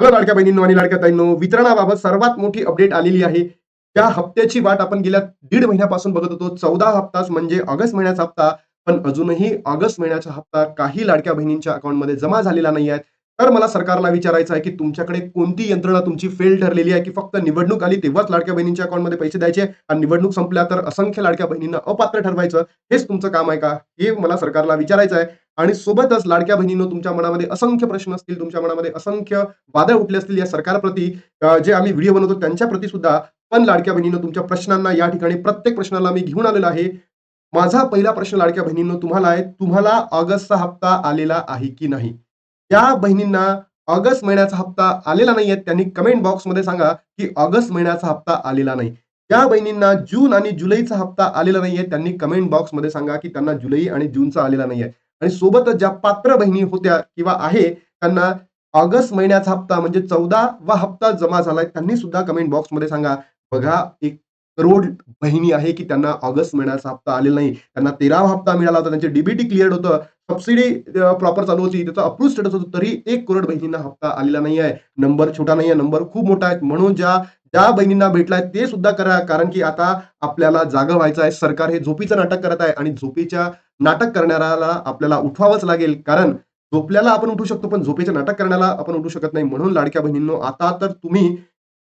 Hello लाडक्या बहिणींनो आणि लाडक्या ताईंनो वितरणाबाबत सर्वात मोठी अपडेट आलेली आहे. त्या हप्त्याची वाट आपण गेल्या दीड महिन्यापासून बघत होतो. चौदा हप्ताच म्हणजे ऑगस्ट महिन्याचा हप्ता पण अजूनही ऑगस्ट महिन्याचा हप्ता काही लाडक्या बहिणींच्या अकाउंटमध्ये जमा झालेला नाही आहे. तर मला सरकारला विचारायचं आहे की तुमच्याकडे कोणती यंत्रणा तुमची फेल ठरलेली आहे की फक्त निवडणूक आली तेव्हाच लाडक्या बहिणींच्या अकाउंटमध्ये पैसे द्यायचे? आणि निवडणूक संपल्या तर असंख्य लाडक्या बहिणींना अपात्र ठरवायचं हेच तुमचं काम आहे का? हे मला सरकारला विचारायचं आहे. आणि सोबतच लाडक्या बहिणींनो तुमच्या मनामध्ये असंख्य प्रश्न असतील तुमच्या मनामध्ये असंख्य वादळ उठले असतील या सरकारप्रती जे आम्ही व्हिडिओ बनवतो त्यांच्या प्रती सुद्धा पण लाडक्या बहिणींनो तुमच्या प्रश्नांना या ठिकाणी प्रत्येक प्रश्नाला मी घेऊन आलेलो आहे. माझा पहिला प्रश्न लाडक्या बहिणींनो तुम्हाला आहे तुम्हाला ऑगस्टचा हप्ता आलेला आहे की नाही? त्या बहिणींना ऑगस्ट महिन्याचा हप्ता आलेला नाहीये त्यांनी कमेंट बॉक्समध्ये सांगा की ऑगस्ट महिन्याचा हप्ता आलेला नाही. त्या बहिणींना जून आणि जुलैचा हप्ता आलेला नाहीये त्यांनी कमेंट बॉक्समध्ये सांगा की त्यांना जुलै आणि जूनचा आलेला नाहीये. आणि सोबतच ज्या पात्र बहिणी होत्या किंवा आहे त्यांना ऑगस्ट महिन्याचा हप्ता म्हणजे चौदा वा हप्ता जमा झालाय त्यांनी सुद्धा कमेंट बॉक्समध्ये सांगा. बघा एक करोड बहिणी आहे की त्यांना ऑगस्ट महिन्याचा हप्ता आलेला नाही. त्यांना तेरावा हप्ता मिळाला होता त्यांचे डीबीटी क्लिअर होतं. सबसिडी प्रॉपर चालू होती त्याचा अप्रूव्ह स्टेटस होतं तरी एक करोड बहिणींना हप्ता आलेला नाही आहे नंबर छोटा नाही आहे नंबर खूप मोठा आहे. म्हणून ज्या ज्या बहिणींना भेटलाय ते सुद्धा करा. कारण की आता आपल्याला जागा व्हायचं आहे. सरकार हे झोपीचं नाटक करत आहे आणि झोपीच्या नाटक करणाऱ्याला आपल्याला उठवावंच लागेल. कारण झोपल्याला आपण उठू शकतो पण झोपेचं नाटक करण्याला आपण उठू शकत नाही. म्हणून लाडक्या बहिणींनो आता तर तुम्ही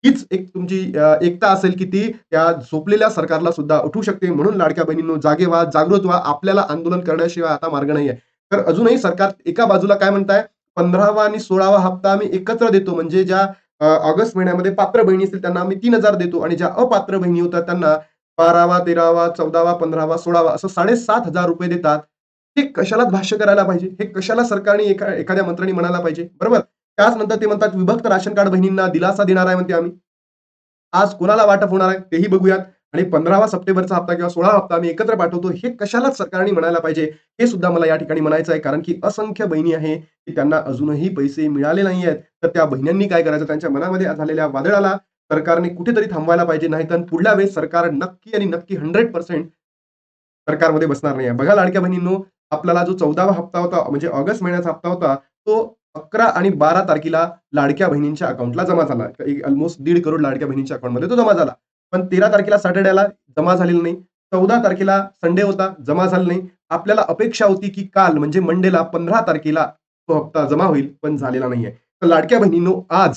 हीच एक तुमची एकता असेल की ती त्या झोपलेल्या सरकारला सुद्धा उठू शकते. म्हणून लाडक्या बहिणींनो जागे व्हा जागृत व्हा. आपल्याला आंदोलन करण्याशिवाय आता मार्ग नाही आहे तर अजूनही सरकार एका बाजूला काय म्हणताय? पंधरावा आणि सोळावा हप्ता आम्ही एकत्र देतो. म्हणजे ज्या ऑगस्ट महिन्यामध्ये पात्र बहिणी असतील त्यांना आम्ही तीन हजार देतो आणि ज्या अपात्र बहिणी होतात त्यांना बारावा तेरावा चौदावा पंधरावा सोळावा असं साडेसात हजार रुपये देतात. हे कशालाच भाष्य करायला पाहिजे? हे कशाला सरकारने एका एखाद्या मंत्र्यांनी म्हणायला पाहिजे? बरोबर? त्याच नंतर ते म्हणतात विभक्त राशन कार्ड बहिणींना दिलासा देणार आहे म्हणते आम्ही. आज कोणाला वाटप होणार आहे? तेही बघूयात. आणि पंधरावा सप्टेंबरचा हप्ता किंवा सोळा हप्ता आम्ही एकत्र पाठवतो हे कशालाच सरकारने म्हणायला पाहिजे? हे सुद्धा मला या ठिकाणी म्हणायचं आहे कारण की असंख्य बहिणी आहे की त्यांना अजूनही पैसे मिळाले नाही आहेत. तर त्या बहिण्यांनी काय करायचं? त्यांच्या मनामध्ये झालेल्या वादळाला सरकारने कुठेतरी थांबवायला पाहिजे नाही तर पुढल्या वेळेस सरकार नक्की आणि नक्की हंड्रेड पर्सेंट सरकारमध्ये बसणार नाही आहे. बघा लाडक्या बहिणींनो आपल्याला जो चौदावा हप्ता होता म्हणजे ऑगस्ट महिन्याचा हप्ता होता तो अकरा आणि बारा तारखेला लाडक्या बहिणींच्या अकाउंटला जमा झाला. ऑलमोस्ट दीड करोड लाडक्या बहिणींच्या अकाउंटमध्ये तो जमा झाला. पण तेरा तारखेला सॅटर्डेला जमा झालेला नाही. चौदा तारखेला संडे होता जमा झाला नाही. आपल्याला अपेक्षा होती की काल म्हणजे मंडेला पंधरा तारखेला तो हप्ता जमा होईल पण झालेला नाहीये. तर लाडक्या बहिणींनो आज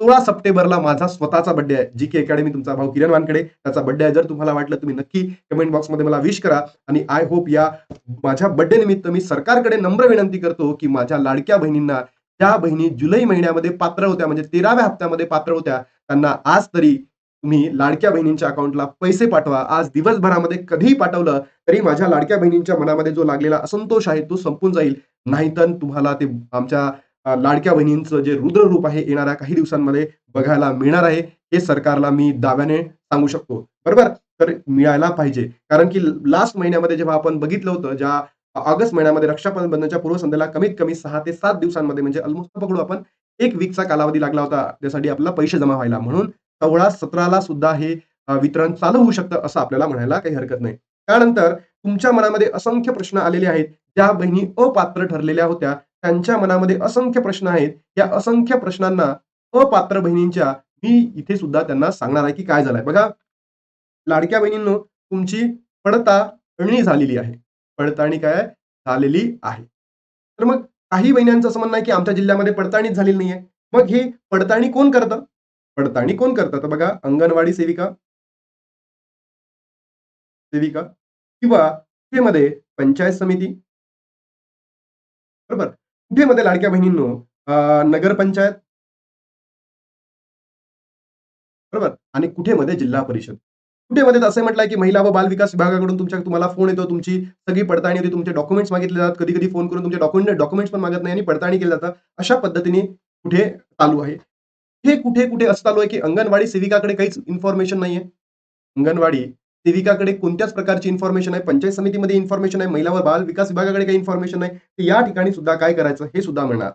सोळा सप्टेंबरला माझा स्वतःचा बर्थडे आहे. जी के अकॅडमी तुमचा भाऊ किरण वानकडे त्याचा बर्थडे आहे. जर तुम्हाला वाटलं तुम्ही नक्की कमेंट बॉक्समध्ये मला विश करा. आणि आय होप या माझ्या बर्थडे निमित्त मी सरकारकडे नम्र विनंती करतो की माझ्या लाडक्या बहिणींना ज्या बहिणी जुलै महिन्यामध्ये पात्र होत्या म्हणजे तेराव्या हप्त्यामध्ये पात्र होत्या त्यांना आज तरी तुम्ही लाडक्या बहिणींच्या अकाउंटला पैसे पाठवा. आज दिवसभरामध्ये कधीही पाठवलं तरी माझ्या लाडक्या बहिणींच्या मनामध्ये जो लागलेला असंतोष आहे तो संपून जाईल. नाहीतर तुम्हाला ते आमच्या लाडक्या बहिणींचं जे रुद्र रूप आहे येणाऱ्या काही दिवसांमध्ये बघायला मिळणार आहे. हे सरकारला मी दाव्याने सांगू शकतो. बरोबर? तर मिळायला पाहिजे. कारण की लास्ट महिन्यामध्ये जेव्हा आपण बघितलं होतं ज्या ऑगस्ट महिन्यामध्ये रक्षाबंधनाच्या पूर्वसंध्येला कमीत कमी सहा ते सात दिवसांमध्ये म्हणजे ऑलमोस्ट पकडू आपण एक वीकचा कालावधी लागला होता त्यासाठी आपला पैसे जमा व्हायला. म्हणून सोळा सतराला सुद्धा हे वितरण चालू होऊ शकतं असं आपल्याला म्हणायला काही हरकत नाही. त्यानंतर तुमच्या मनामध्ये असंख्य प्रश्न आलेले आहेत ज्या बहिणी अपात्र ठरलेल्या होत्या त्यांच्या मनामध्ये असंख्य प्रश्न आहेत. या असंख्य प्रश्नांना अपात्र बहिणींच्या मी इथे सुद्धा त्यांना सांगणार आहे की काय झालंय. बघा लाडक्या बहिणींनो तुमची पडताळणी झालेली आहे. पडताळणी काय? झालेली आहे. तर मग काही बहिण्यांचं असं म्हणणं आहे की आमच्या जिल्ह्यामध्ये पडताळणीच झालेली नाहीये. मग हे पडताळणी कोण करतं? पडताळणी कोण करतात बघा अंगणवाडी सेविका सेविका किंवा कुठेमध्ये पंचायत समिती. बरोबर? कुठेमध्ये लाडक्या बहिणींनो? नगरपंचायत बरोबर? आणि कुठेमध्ये जिल्हा परिषद. कुठेमध्ये असं म्हटलंय की महिला व बाल विकास विभागाकडून तुमच्या तुम्हाला फोन येतो तुमची सगळी पडताळणी होती तुमचे डॉक्युमेंट्स मागितले जातात. कधी कधी फोन करून तुमचे डॉक्युमेंट डॉक्युमेंट्स पण मागत नाही आणि पडताळणी केली जातं अशा पद्धतीने कुठे चालू आहे? हे कुठे कुठे असं चालू आहे की अंगणवाडी सेविकाकडे काहीच इन्फॉर्मेशन नाहीये? अंगणवाडी सेविकाकडे कोणत्याच प्रकारची इन्फॉर्मेशन आहे पंचायत समितीमध्ये इन्फॉर्मेशन आहे महिला व बाल विकास विभागाकडे काही इन्फॉर्मेशन नाही. तर या ठिकाणी सुद्धा काय करायचं हे सुद्धा म्हणणार.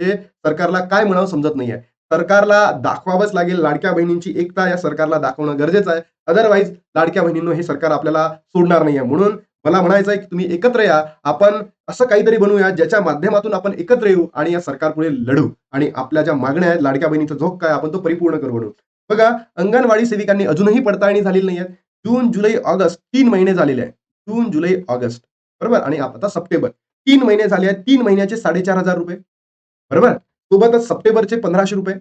हे सरकारला काय म्हणावं समजत नाहीये. सरकारला दाखवावंच लागेल लाडक्या बहिणींची एकता या सरकारला दाखवणं गरजेचं आहे. अदरवाईज लाडक्या बहिणींनो हे सरकार आपल्याला सोडणार नाहीये. म्हणून मला म्हणायचं आहे की तुम्ही एकत्र या. आपण असं काहीतरी बनवूया ज्याच्या माध्यमातून आपण एकत्र येऊ आणि या सरकारपुढे लढू आणि आपल्या ज्या मागण्या आहेत, लाडक्या बहिणीचा झोक काय आपण तो परिपूर्ण करू म्हणून. बघा अंगणवाडी सेविकांनी अजूनही पडताळणी झालेली नाहीये. जून, जुलै, ऑगस्ट तीन महिने झालेले आहेत. जून, जुलै, ऑगस्ट बरोबर आणि आता सप्टेंबर तीन महिने झाले आहेत. तीन महिन्याचे ₹4,500 बरोबर. सोबतच सप्टेंबरचे ₹1,500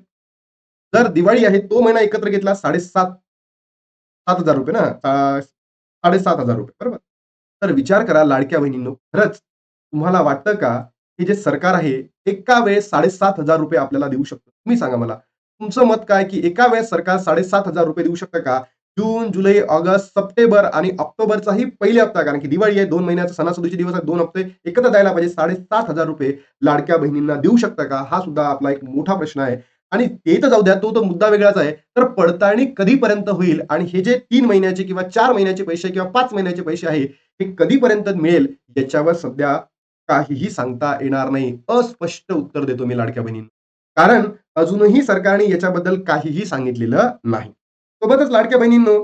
जर दिवाळी आहे तो महिना एकत्र घेतला 7,500 ₹7,000 ना साडेसात हजार रुपये बरोबर. तर विचार करा लाडक्या बहिणींनो, खरंच तुम्हाला वाटतं का, हे जे सरकार आहे एका वेळेस ₹7,500 आपल्याला देऊ शकतं? तुम्ही सांगा मला. तुमचं मत काय की एका वेळेस सरकार ₹7,500 देऊ शकतं का? जून, जुलै, ऑगस्ट, सप्टेंबर आणि ऑक्टोबरचाही पहिले हप्ता कारण की दिवाळी आहे दोन महिन्याचा सणासुदीचे दिवस दोन हप्ते एकत्र द्यायला पाहिजे. ₹7,500 लाडक्या बहिणींना देऊ शकता का? हा सुद्धा आपला एक मोठा प्रश्न आहे. आणि ते तर जाऊ द्या, तो तर मुद्दा वेगळाच आहे. तर पडताळणी कधीपर्यंत होईल आणि हे जे तीन महिन्याचे किंवा चार महिन्याचे पैसे किंवा पाच महिन्याचे पैसे आहे, हे कधीपर्यंत मिळेल याच्यावर सध्या काहीही सांगता येणार नाही. अस्पष्ट उत्तर देतो मी लाडक्या बहिणींना. कारण अजूनही सरकारने याच्याबद्दल काहीही सांगितलेलं नाही. सोबतच लाडक्या बहिणींनो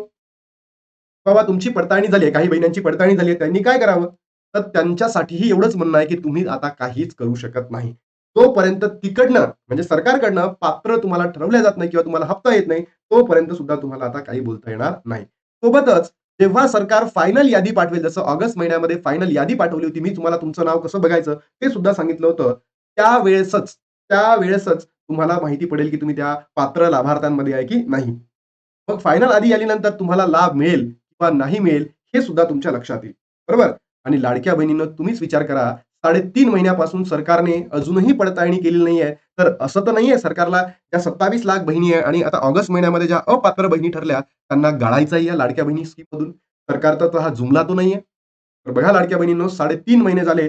बाबा तुमची पडताळणी झाली आहे. काही बहिणींची पडताळणी झाली आहे. त्यांनी काय करावं? तर त्यांच्यासाठीही एवढंच म्हणणं आहे की तुम्ही आता काहीच करू शकत नाही. तोपर्यंत तिकडनं म्हणजे सरकारकडनं पात्र तुम्हाला ठरवल्या जात नाही किंवा तुम्हाला हप्ता येत नाही, तोपर्यंत सुद्धा तुम्हाला आता काही बोलता येणार नाही. सोबतच जेव्हा सरकार फायनल यादी पाठवेल, जसं ऑगस्ट महिन्यामध्ये फायनल यादी पाठवली होती. मी तुम्हाला तुमचं नाव कसं बघायचं ते सुद्धा सांगितलं होतं. त्यावेळेसच त्यावेळेसच तुम्हाला माहिती पडेल की तुम्ही त्या पात्र लाभार्थ्यांमध्ये आहे की नाही. मग फायनल यादी आल्यानंतर तुम्हाला लाभ मिळेल किंवा नाही मिळेल हे सुद्धा तुमच्या लक्षात येईल. बरोबर? आणि लाडक्या बहिणीनं तुम्हीच विचार करा 3.5 महिन्यापासून सरकारने अजूनही पडताळणी केलेली नाहीये. तर असं तर नाहीये सरकारला ज्या 27 लाख बहिणी आहे आणि आता ऑगस्ट महिन्यामध्ये ज्या अपात्र बहिणी ठरल्या त्यांना गाळायचाही या लाडक्या बहिणी स्कीममधून. सरकारचा तर हा जुमला तो नाहीये. तर बघा लाडक्या बहिणींनो 3.5 महिने झाले.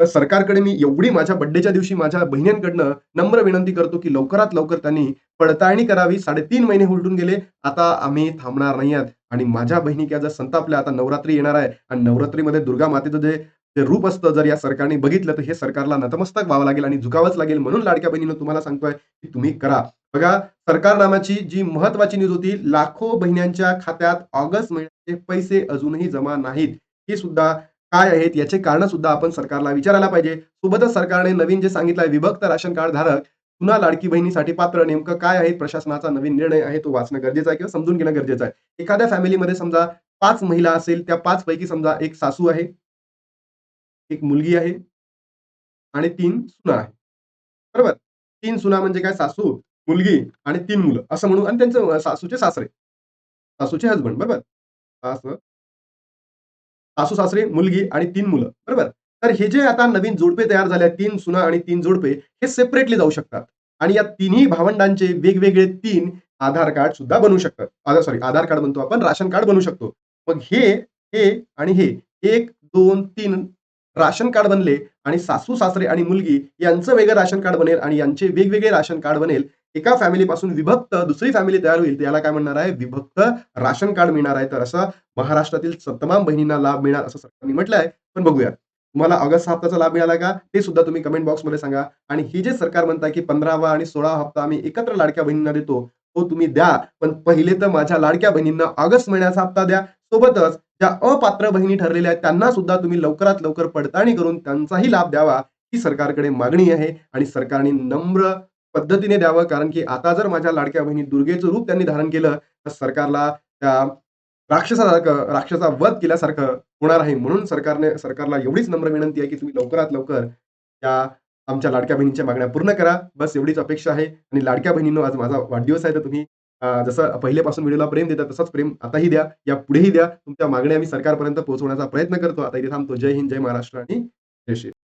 तर सरकारकडे मी एवढी माझ्या बर्थडेच्या दिवशी माझ्या बहिणींकडनं नम्र विनंती करतो की लवकरात लवकर त्यांनी पडताळणी करावी. 3.5 महिने उलटून गेले. आता आम्ही थांबणार नाही आहात आणि माझ्या बहिणी क्या जर संतापल्या आता नवरात्री येणार आहे आणि नवरात्रीमध्ये दुर्गा मातेचं जे जे रूप असतं जर या सरकारने बघितलं तर हे सरकारला नतमस्तक व्हावं लागेल आणि झुकावंच लागेल. म्हणून लाडक्या बहिणीनं तुम्हाला सांगतोय की तुम्ही करा. बघा सरकारनामाची जी महत्वाची न्यूज होती लाखो बहिण्यांच्या खात्यात ऑगस्ट महिन्याचे पैसे अजूनही जमा नाहीत. हे सुद्धा काय आहेत याचे कारण सुद्धा आपण सरकारला विचारायला पाहिजे. सोबतच सरकारने नवीन जे सांगितलं आहे विभक्त राशन कार्ड धारक पुन्हा लाडकी बहिणीसाठी पात्र नेमकं काय आहे प्रशासनाचा नवीन निर्णय आहे तो वाचणं गरजेचं आहे किंवा समजून घेणं गरजेचं आहे. एखाद्या फॅमिलीमध्ये समजा पाच महिला असेल त्या पाच पैकी समजा एक सासू आहे. एक मुलगी आहे. आणि तीन सुना आहे बरोबर? तीन सुना म्हणजे काय सासू, मुलगी आणि तीन मुलं असं म्हणू आणि त्यांचं सासूचे सासरे. सासूचे हजबंड बरोबर? असं. सासू-सासरे, मुलगी आणि तीन मुलं. बरोबर? तर हे जे आता नवीन जोडपे तयार झाले तीन सुना आणि तीन जोडपे हे सेपरेटली जाऊ शकतात. आणि या तिन्ही भावंडांचे वेगवेगळे तीन आधार कार्ड सुद्धा बनवू शकतात. आधार सॉरी आधार कार्ड म्हणतो आपण राशन कार्ड बनवू शकतो. मग हे, हे आणि हे 1, 2, 3 राशन कार्ड बनले आणि सासू-सासरे आणि मुलगी यांचं वेगळं राशन कार्ड बनेल आणि यांचे वेगवेगळे राशन कार्ड बनेल. एका फॅमिलीपासून विभक्त दुसरी फॅमिली तयार होईल. त्याला काय म्हणणार आहे विभक्त राशन कार्ड मिळणार आहे. तर असं महाराष्ट्रातील तमाम बहिणींना लाभ मिळणार असं सरकारने म्हटलं आहे. पण बघूया. तुम्हाला ऑगस्ट हप्त्याचा लाभ मिळाला का? ते सुद्धा तुम्ही कमेंट बॉक्समध्ये सांगा. आणि ही जे सरकार म्हणताय की 15वा आणि 16वा हप्ता आम्ही एकत्र लाडक्या बहिणींना देतो. तो तुम्ही द्या. पण पहिले तर माझ्या लाडक्या बहिणींना ऑगस्ट महिन्याचा हप्ता द्या. सोबतच ज्या अपात्र बहिणी ठरलेल्या आहेत त्यांना सुद्धा तुम्ही लवकरात लवकर पडताळणी करून त्यांचाही लाभ द्यावा. ही सरकारकडे मागणी आहे आणि सरकारने नम्र पद्धतीने द्यावं. कारण की आता जर माझ्या लाडक्या बहिणी दुर्गेचं रूप त्यांनी धारण केलं तर सरकारला त्या राक्षसासारखं राक्षसा वध केल्यासारखं होणार आहे. म्हणून सरकारने सरकारला एवढीच नम्र विनंती आहे की तुम्ही लवकरात लवकर या आमच्या लाडक्या बहिणींच्या मागण्या पूर्ण करा. बस एवढीच अपेक्षा आहे. आणि लाडक्या बहिणींनो आज माझा वाढदिवस आहे तर तुम्ही जसं पहिल्यापासून व्हिडिओला प्रेम देतात तसंच प्रेम आताही द्या. या पुढेही द्या. तुमच्या मागण्या आम्ही सरकारपर्यंत पोहोचवण्याचा प्रयत्न करतो. आता इथे थांबतो. जय हिंद, जय महाराष्ट्र आणि जय श्री